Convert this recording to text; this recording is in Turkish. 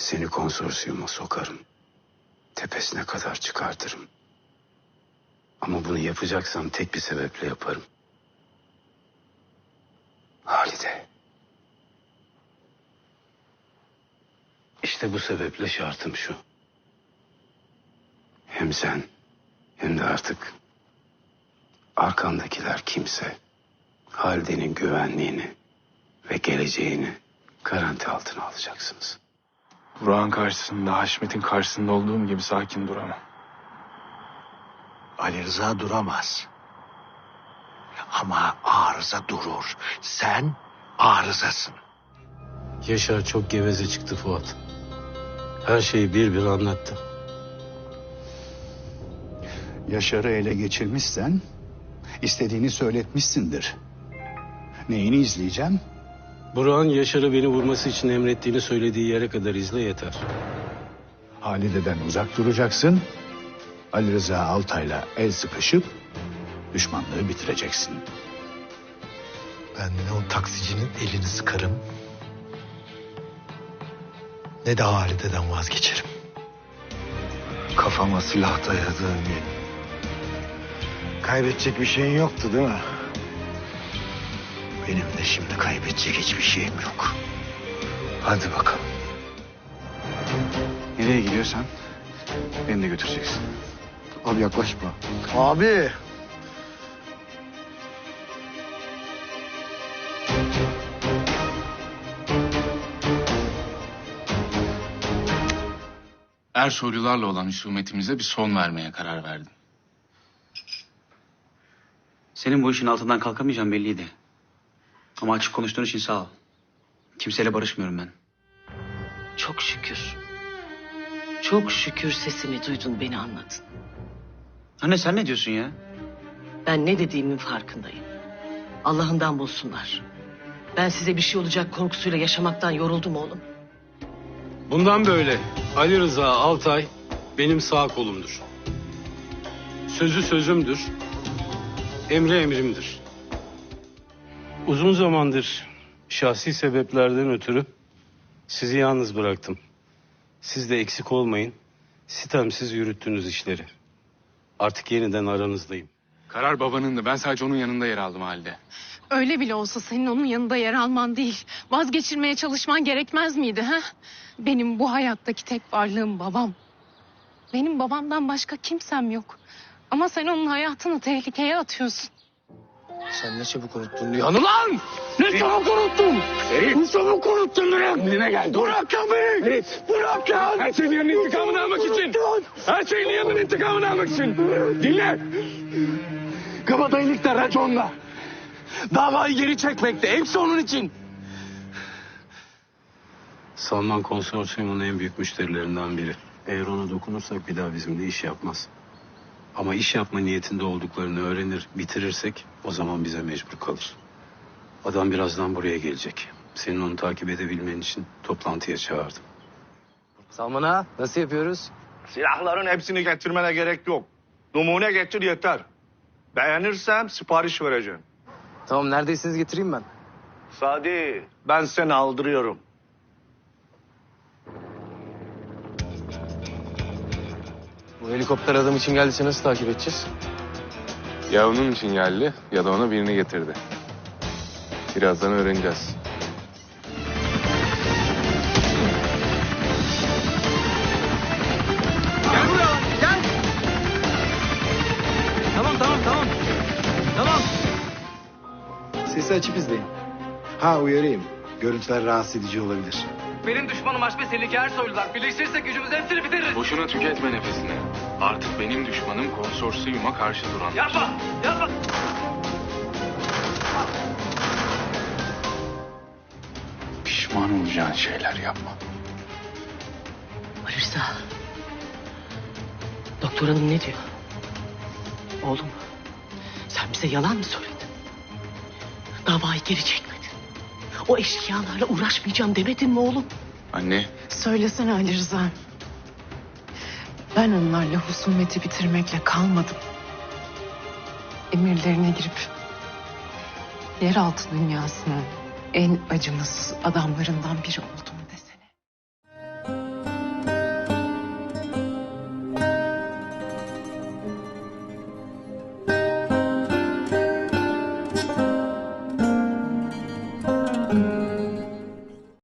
Seni konsorsiyuma sokarım. Tepesine kadar çıkartırım. Ama bunu yapacaksam tek bir sebeple yaparım. Halide. İşte bu sebeple şartım şu. Hem sen hem de artık arkandakiler kimse Halide'nin güvenliğini ve geleceğini garanti altına alacaksınız. Burak'ın karşısında, Haşmet'in karşısında olduğum gibi sakin duramam. Ali Rıza duramaz. Ama arıza durur. Sen arızasın. Yaşar çok geveze çıktı Fuat. Her şeyi bir bir anlattı. Yaşar'ı ele geçirmişsen istediğini söyletmişsindir. Neyini izleyeceğim? Burak'ın Yaşar'ı beni vurması için emrettiğini söylediği yere kadar izle yeter. Halide'den uzak duracaksın. Ali Rıza Altay'la el sıkışıp düşmanlığı bitireceksin. Ben ne o taksicinin elini sıkarım. Ne de Halide'den vazgeçerim. Kafama silah dayadığın gün. Kaybedecek bir şeyin yoktu değil mi? Benim de şimdi kaybedecek hiçbir şeyim yok. Hadi bakalım. Nereye gidiyorsan beni de götüreceksin. Abi yaklaşma. Abi. Ersoylularla olan husumetimize bir son vermeye karar verdim. Senin bu işin altından kalkamayacağım belliydi. Ama açık konuştuğun için sağ ol. Kimseyle barışmıyorum ben. Çok şükür. Çok şükür sesimi duydun beni anladın. Anne sen ne diyorsun ya? Ben ne dediğimin farkındayım. Allah'ından bulsunlar. Ben size bir şey olacak korkusuyla yaşamaktan yoruldum oğlum. Bundan böyle Ali Rıza Altay benim sağ kolumdur. Sözü sözümdür. Emri emrimdir. Uzun zamandır şahsi sebeplerden ötürü sizi yalnız bıraktım. Siz de eksik olmayın. Sitemsiz yürüttünüz işleri. Artık yeniden aranızdayım. Karar babanın da ben sadece onun yanında yer aldım halde. Öyle bile olsa senin onun yanında yer alman değil, vazgeçirmeye çalışman gerekmez miydi ha? Benim bu hayattaki tek varlığım babam. Benim babamdan başka kimsem yok. Ama sen onun hayatını tehlikeye atıyorsun. Sen ne çabuk unuttun Nihan'ı lan! Ne çabuk unuttun! Ne çabuk unuttun bırak! Kendine gel. Bırak ya beni! Bırak ya! Her şeyin yanının intikamını almak için! Her şeyin yanının intikamını almak için! Dinle! Kabadayılıkta raconla! Davayı geri çekmekte. Hepsi onun için. Salman konsorsiyumun en büyük müşterilerinden biri. Eğer ona dokunursak bir daha bizimle iş yapmaz. Ama iş yapma niyetinde olduklarını öğrenir, bitirirsek o zaman bize mecbur kalır. Adam birazdan buraya gelecek. Senin onu takip edebilmen için toplantıya çağırdım. Salman ağa nasıl yapıyoruz? Silahların hepsini getirmene gerek yok. Numune getir yeter. Beğenirsem sipariş vereceğim. Tamam neredeyseniz getireyim ben. Sadi, ben seni aldırıyorum. Helikopter adam için geldiyse nasıl takip edeceğiz? Ya onun için geldi ya da ona birini getirdi. Birazdan öğreneceğiz. Gel buraya gel. Tamam tamam tamam. Tamam. Sesi açıp izleyin. Ha uyarayım. Görüntüler rahatsız edici olabilir. Benim düşmanım Haşmet Selik Ersoylular. Birleştirirsek gücümüzü hepsini bitiririz. Boşuna tüketme nefesini. Artık benim düşmanım konsorsiyuma karşı duran. Yapma yapma. Pişman olacağın şeyler yapma. Rıza. Doktor hanım ne diyor? Oğlum sen bize yalan mı söyledin? Davayı geri çekmedin. O eşkıyalarla uğraşmayacağım demedin mi oğlum? Anne Söylesene Ali Rıza. Ben onlarla husumeti bitirmekle kalmadım. Emirlerine girip yeraltı dünyasının en acımasız adamlarından biri oldum.